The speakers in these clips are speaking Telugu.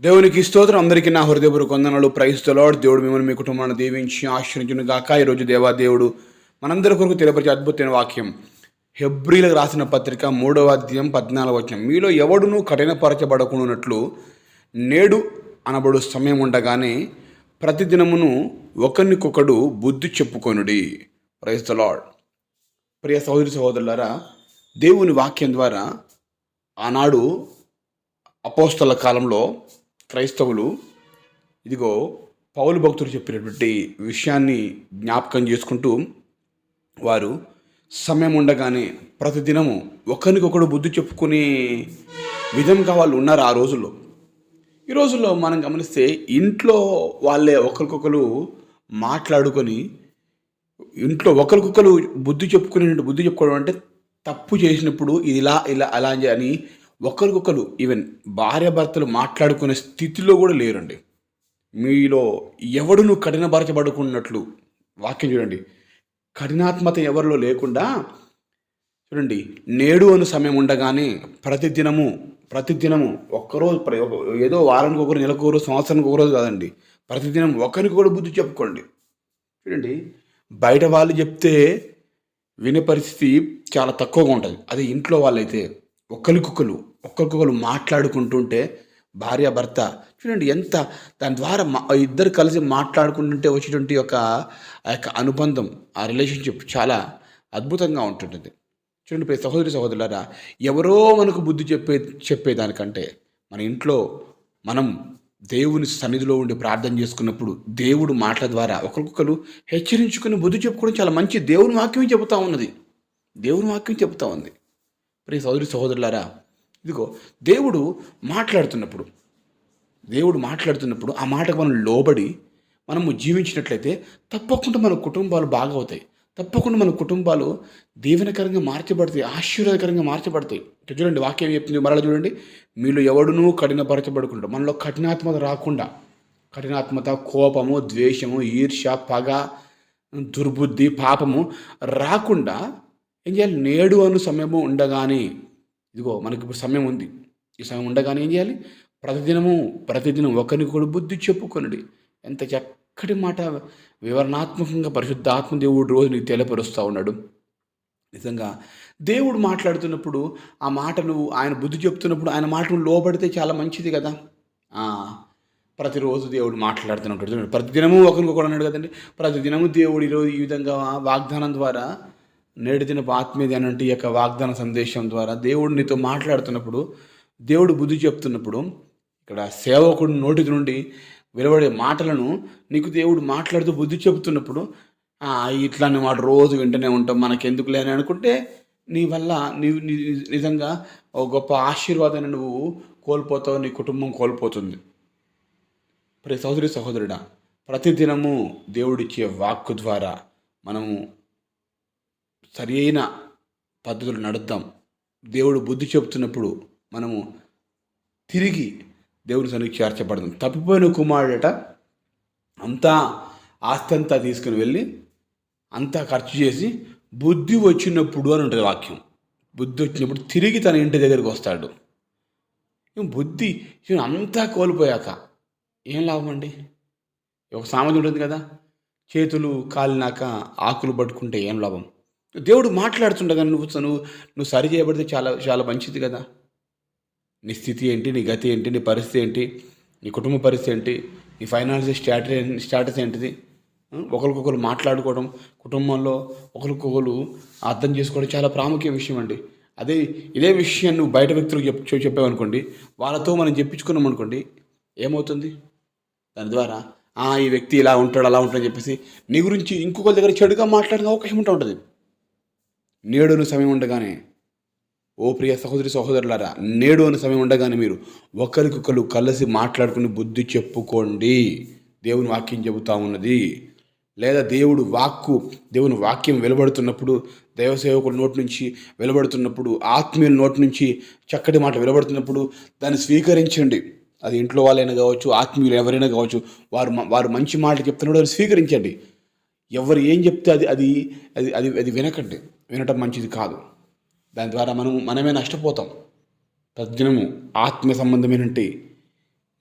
దేవునికి స్తోత్రం. అందరికీ నా హృదయపూర్వక వందనాలు. ప్రైస్తలాడు దేవుడు మిమ్మల్ని మీ కుటుంబాన్ని దీవించి ఆశ్రయించును గాక. ఈరోజు దేవా దేవుడు మనందరి కొరకు తెలియపరిచే అద్భుతమైన వాక్యం. హెబ్రిలకు రాసిన పత్రిక మూడవ అధ్యాయం పద్నాలుగు వచ్చిన మీలో ఎవడునూ కఠినపరచబడకున్నట్లు నేడు అనబడు సమయం ఉండగానే ప్రతిదినమును ఒకరినికొకడు బుద్ధి చెప్పుకొనుడి. ప్రైస్ ద లాడ్ ప్రియ సహోదరి సహోదరులారా దేవుని వాక్యం ద్వారా ఆనాడు అపోస్తల కాలంలో క్రైస్తవులు ఇదిగో పౌలు భక్తులు చెప్పినటువంటి విషయాన్ని జ్ఞాపకం చేసుకుంటూ వారు సమయం ఉండగానే ప్రతిదినము ఒకరికొకడు బుద్ధి చెప్పుకునే విధంగా వాళ్ళు ఉన్నారు ఆ రోజుల్లో. ఈ రోజుల్లో మనం గమనిస్తే ఇంట్లో వాళ్ళే ఒకరికొకరు మాట్లాడుకొని ఇంట్లో ఒకరికొకరు బుద్ధి చెప్పుకునే బుద్ధి చెప్పుకోవడం అంటే తప్పు చేసినప్పుడు ఇది ఇలా ఇలా అలా అని ఒకరికొకరు ఈవెన్ భార్యాభర్తలు మాట్లాడుకునే స్థితిలో కూడా లేరండి. మీలో ఎవడును కఠినపరచబడుకున్నట్లు వాక్యం చూడండి. కఠినాత్మత ఎవరిలో లేకుండా చూడండి నేడు అను సమయం ఉండగానే ప్రతిదినము ప్రతిదినము ఒక్కరోజు ప్ర- ఏదో వారానికి ఒకరు నెలకు ఒకరు సంవత్సరానికి ఒకరోజు కాదండి. ప్రతిదినం ఒకరికి కూడా బుద్ధి చెప్పుకోండి. చూడండి బయట వాళ్ళు చెప్తే వినే పరిస్థితి చాలా తక్కువగా ఉంటుంది. అదే ఇంట్లో వాళ్ళైతే ఒకరికొకరు ఒకరికొకరు మాట్లాడుకుంటుంటే భార్య భర్త. చూడండి ఎంత దాని ద్వారా మా ఇద్దరు కలిసి మాట్లాడుకుంటుంటే వచ్చేటువంటి ఒక ఆ యొక్క అనుబంధం ఆ రిలేషన్షిప్ చాలా అద్భుతంగా ఉంటుంటుంది. చూడండి ప్రతి సహోదరి సహోదరులారా ఎవరో మనకు బుద్ధి చెప్పే చెప్పేదానికంటే మన ఇంట్లో మనం దేవుని సన్నిధిలో ఉండి ప్రార్థన చేసుకున్నప్పుడు దేవుడు మాటల ద్వారా ఒకరికొకరు హెచ్చరించుకుని బుద్ధి చెప్పుకోవడం చాలా మంచి దేవుని వాక్యం చెబుతా ఉన్నది. దేవుని వాక్యం చెబుతా ఉంది. ప్రియ సహోదరి సహోదరులారా ఇదిగో దేవుడు మాట్లాడుతున్నప్పుడు దేవుడు మాట్లాడుతున్నప్పుడు ఆ మాటకు మనం లోబడి మనము జీవించినట్లయితే తప్పకుండా మన కుటుంబాలు బాగా అవుతాయి. తప్పకుండా మన కుటుంబాలు దీవెనకరంగా మార్చబడతాయి ఆశీర్వాదకరంగా మార్చబడతాయి. చూడండి వాక్యం చెప్తుంది మరలా చూడండి. మీలో ఎవడునూ కఠినపరచబడుకుంటారు మనలో కఠినాత్మత రాకుండా కఠినాత్మత కోపము ద్వేషము ఈర్ష్య పగ దుర్బుద్ధి పాపము రాకుండా ఏం చేయాలి? నేడు అను సమయము ఉండగానే ఇదిగో మనకి ఇప్పుడు సమయం ఉంది. ఈ సమయం ఉండగానే ఏం చేయాలి? ప్రతిదినము ప్రతిదినం ఒకరికి కూడా బుద్ధి చెప్పుకొనుడి. ఎంత చక్కటి మాట వివరణాత్మకంగా పరిశుద్ధ ఆత్మదేవుడు రోజు నీకు తెలియపరుస్తూ ఉన్నాడు. నిజంగా దేవుడు మాట్లాడుతున్నప్పుడు ఆ మాట నువ్వు ఆయన బుద్ధి చెప్తున్నప్పుడు ఆయన మాటలు లోబడితే చాలా మంచిది కదా. ప్రతిరోజు దేవుడు మాట్లాడుతున్నట్టు. చూడండి ప్రతిదినము ఒకరికొకడు అన్నాడు కదండి. ప్రతిదినము దేవుడు ఈరోజు ఈ విధంగా వాగ్దానం ద్వారా నేటి దినపు ఆత్మీయ ధ్యానం ఈ యొక్క వాగ్దాన సందేశం ద్వారా దేవుడు నీతో మాట్లాడుతున్నప్పుడు దేవుడు బుద్ధి చెప్తున్నప్పుడు ఇక్కడ సేవకుడు నోటి నుండి వెలువడే మాటలను నీకు దేవుడు మాట్లాడుతూ బుద్ధి చెబుతున్నప్పుడు "ఆ, ఇట్లాంటి మాట రోజు వింటూనే ఉంటాం మనకెందుకు లేని అనుకుంటే నీ వల్ల నీవు నీ నిజంగా ఒక గొప్ప ఆశీర్వాదాన్ని నువ్వు కోల్పోతావు నీ కుటుంబం కోల్పోతుంది. ప్రతి సహోదరి సహోదరుడా ప్రతిదినము దేవుడిచ్చే వాక్కు ద్వారా మనము సరి అయిన పద్ధతులు నడుద్దాం. దేవుడు బుద్ధి చెబుతున్నప్పుడు మనము తిరిగి దేవుని సన్నిధి చేర్చబడదాం. తప్పిపోయిన కుమారుడట అంతా ఆస్తి అంతా తీసుకుని వెళ్ళి అంతా ఖర్చు చేసి బుద్ధి వచ్చినప్పుడు అని ఉంటుంది వాక్యం. బుద్ధి వచ్చినప్పుడు తిరిగి తన ఇంటి దగ్గరికి వస్తాడు. బుద్ధి అంతా కోల్పోయాక ఏం లాభం అండి? ఒక సామెత ఉంటుంది కదా చేతులు కాలినాక ఆకులు పట్టుకుంటే ఏం లాభం? దేవుడు మాట్లాడుతుండగా నువ్వు నువ్వు నువ్వు సరి చేయబడితే చాలా చాలా మంచిది కదా. నీ స్థితి ఏంటి నీ గతి ఏంటి నీ పరిస్థితి ఏంటి నీ కుటుంబ పరిస్థితి ఏంటి నీ ఫైనాన్షియల్ స్టాటస్ స్టాటస్ ఏంటిది? ఒకరికొకరు మాట్లాడుకోవడం కుటుంబంలో ఒకరికొకరు అర్థం చేసుకోవడం చాలా ప్రాముఖ్య విషయం అండి. అదే ఇదే విషయం నువ్వు బయట వ్యక్తులకు చెప్ చెప్పావనుకోండి వాళ్ళతో మనం చెప్పించుకున్నాం అనుకోండి ఏమవుతుంది? దాని ద్వారా ఈ వ్యక్తి ఇలా ఉంటాడు అలా ఉంటాడని చెప్పేసి నీ గురించి ఇంకొకరి దగ్గర చెడుగా మాట్లాడిన అవకాశం ఉంటుంది. నేడును సమయం ఉండగానే ఓ ప్రియ సహోదరి సహోదరులారా నేడు అనే సమయం ఉండగానే మీరు ఒకరికొకరు కలిసి మాట్లాడుకుని బుద్ధి చెప్పుకోండి. దేవుని వాక్యం చెబుతా ఉన్నది. లేదా దేవుడు వాక్కు దేవుని వాక్యం వెలువడుతున్నప్పుడు దైవ నోటి నుంచి వెలువడుతున్నప్పుడు ఆత్మీయుల నోటి నుంచి చక్కటి మాట వెలువడుతున్నప్పుడు దాన్ని స్వీకరించండి. అది ఇంట్లో వాళ్ళైనా కావచ్చు ఆత్మీయులు ఎవరైనా కావచ్చు వారు వారు మంచి మాటలు చెప్తున్నాడు స్వీకరించండి. ఎవరు ఏం చెప్తే అది అది అది అది అది వినకండి. వినటం మంచిది కాదు. దాని ద్వారా మనం మనమే నష్టపోతాం. తద్దినము ఆత్మ సంబంధమైనటువంటి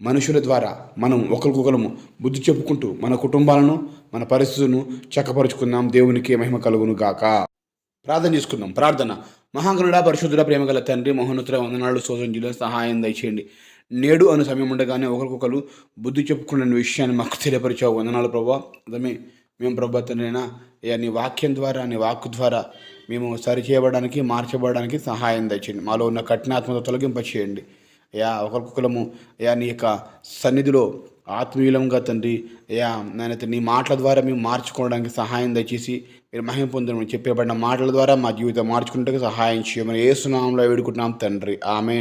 మనుషుల ద్వారా మనం ఒకరికొకరము బుద్ధి చెప్పుకుంటూ మన కుటుంబాలను మన పరిస్థితులను చక్కపరుచుకుందాం దేవునికి మహిమ కలుగును గాక. ప్రార్థన చేసుకుందాం. ప్రార్థన. మహాగణుడ పరిశుద్ధుడ ప్రేమ గల తండ్రి మహోన్నతుల వందనాలు శోధన సహాయం దయచేయండి. నేడు అను సమయం ఉండగానే ఒకరికొకరు బుద్ధి చెప్పుకున్న విషయాన్ని మాకు తెలియపరిచావు. వందనాలు ప్రభావ అదమే మేము ప్రభుత్వనైనా అయ్యా నీ వాక్యం ద్వారా నీ వాక్కు ద్వారా మేము సరిచేయబడడానికి మార్చబడడానికి సహాయం దయచేయండి. మాలో ఉన్న కఠినాత్మత తొలగింప చేయండి అయ్యా ఒకరికొకరము అయ్యా నీ యొక్క సన్నిధిలో ఆత్మీయులంగా తండ్రి అయ్యా నాయన నీ మాటల ద్వారా మేము మార్చుకోవడానికి సహాయం దయచేసి మీరు మహిమ పొందడం చెప్పబడిన మాటల ద్వారా మా జీవితం మార్చుకుంటే సహాయం చేయమని ఏ సునామంలో వేడుకుంటున్నాం తండ్రి. ఆమె